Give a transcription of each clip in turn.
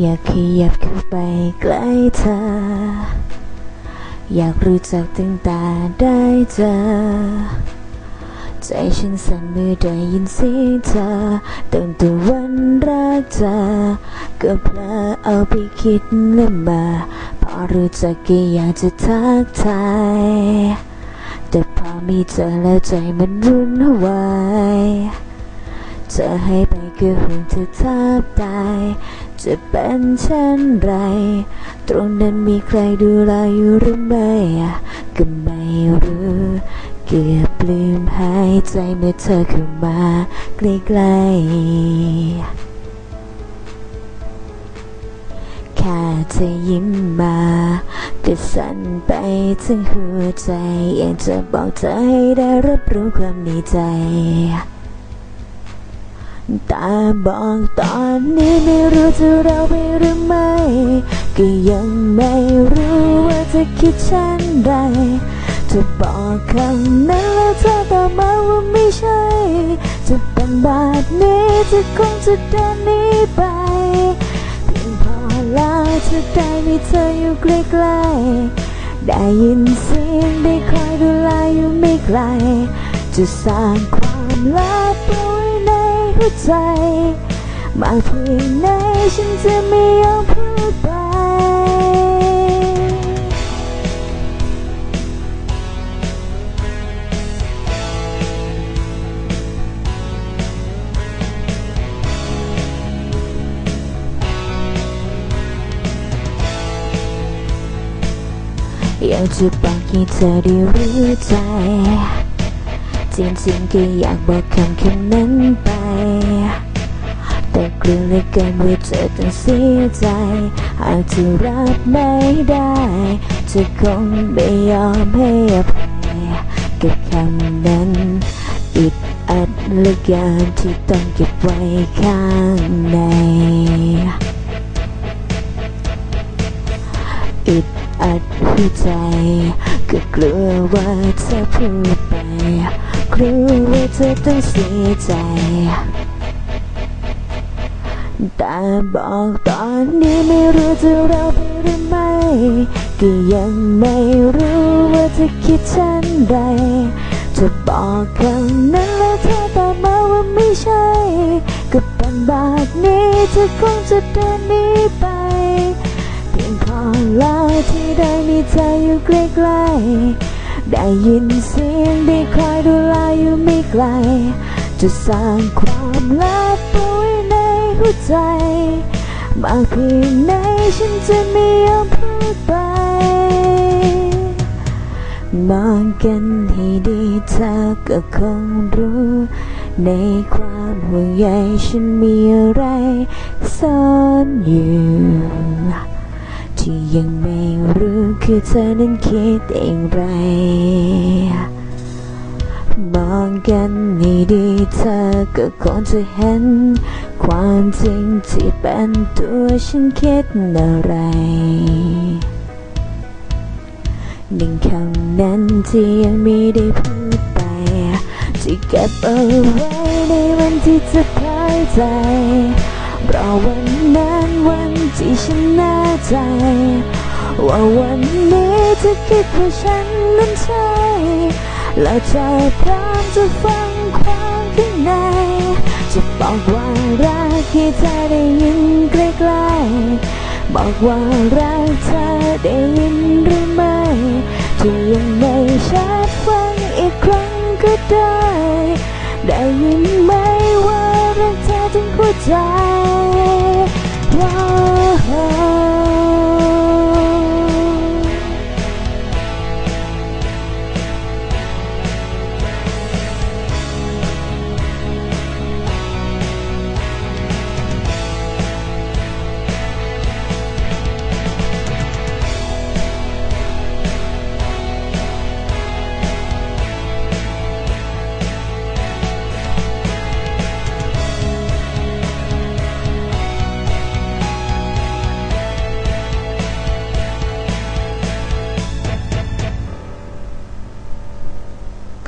อยากขยับเข้าไปใกล้เธอ อยากรู้จักตั้งแต่ได้เจอ ใจฉันสั่นเมื่อได้ยินเสียงเธอตั้งแต่วันแรกเจอก็เพลอเอาไปคิดเล่นมาพอรู้จักก็อยากจะทักทายแต่พอมีเธอแล้วใจมันรุ่นวายจะให้ไปก็ห่วงเธอแทบตาย จะเป็นเช่นไร ตรงนั้นมีใครดูแลอยู่หรือไม่ก็ไม่รู้เกือบลืมหายใจเมื่อเธอเข้ามาใกล้ๆแค่เธอยิ้มมาก็สั่นไปถึงหัวใจอยากจะบอกเธอให้ได้รับรู้ความในใจ แต่บอกตอนนี้ไม่รู้จะเราไปหรือไม่ ก็ยังไม่รู้ว่าจะคิดเช่นไรจะบอกคำนั้นแล้วเธอตอบมาว่าไม่ใช่ จะเป็นแบบนี้จะคงจะเดินหนี้ไปเพียงพอแล้วจะได้มีเธออยู่ใกล้ๆได้ยินเสียงได้คอยดูแลอยู่ไม่ไกล จะสร้างความลับ ว้ในหัวใจ มากเพียงไหนฉันจะไม่ยอมพูดไปอยากจะบอกให้เธอได้รู้ใจ จริงๆก็อยากบอกคำคำนั้นไป แต่กลัวเหลือเกินว่าเธอต้องเสียใจ หากเธอรับไม่ได้จะคงไม่ยอมให้อภัยกับคำนั้นอึดอัดเลือเกินที่ต้องเก็บไว้ข้างในอึดอัดหัวใจก็กลัวว่าเธอพูดไป กลัวว่าเธอต้องเสียใจ แต่บอกตอนนี้ไม่รู้จะเราไปหรือไม่ ก็ยังไม่รู้ว่าจะคิดเช่นไรจะบอกคำนั้นแล้วเธอตอบมาว่าไม่ใช่ ก็เป็นแบบนี้เธอคงจะเดินหนี้ไป เพียงพอแล้วที่ได้มีเธออยู่ใกล้ๆ ได้ยินเสียงได้คอยดูแลอยู่ไม่ไกล จะสร้างความลับเอาไว้ในหัวใจมากเพียงไหนฉันจะไม่ยอมพูดไป มองกันให้ดีเธอก็คงรู้ ในความห่วงใยฉันมีอะไรซ่อนอยู่ ที่ยังไม่รู้คือเธอนั้นคิดอย่างไร มองกันให้ดีเธอก็คงจะเห็น ความจริงที่เป็นตัวฉันคิดอะไรหนึ่งคำนั้นที่ยังไม่ได้พูดไปที่เก็บเอาไว้ในวันที่เธอพายใจ รอวันนั้นวันที่ฉันแน่ใจ ว่าวันนี้เธอคิดว่าฉันนั้นใช่ และใจพร้อมจะฟังความข้างใน จะบอกว่ารักให้เธอได้ยินใกล้ๆบอกว่ารักเธอได้ยินหรือไม่ที่ยังไม่ชัดฟังอีกครั้งก็ได้ ได้ยินไหม อ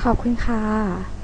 ขอบคุณค่ะ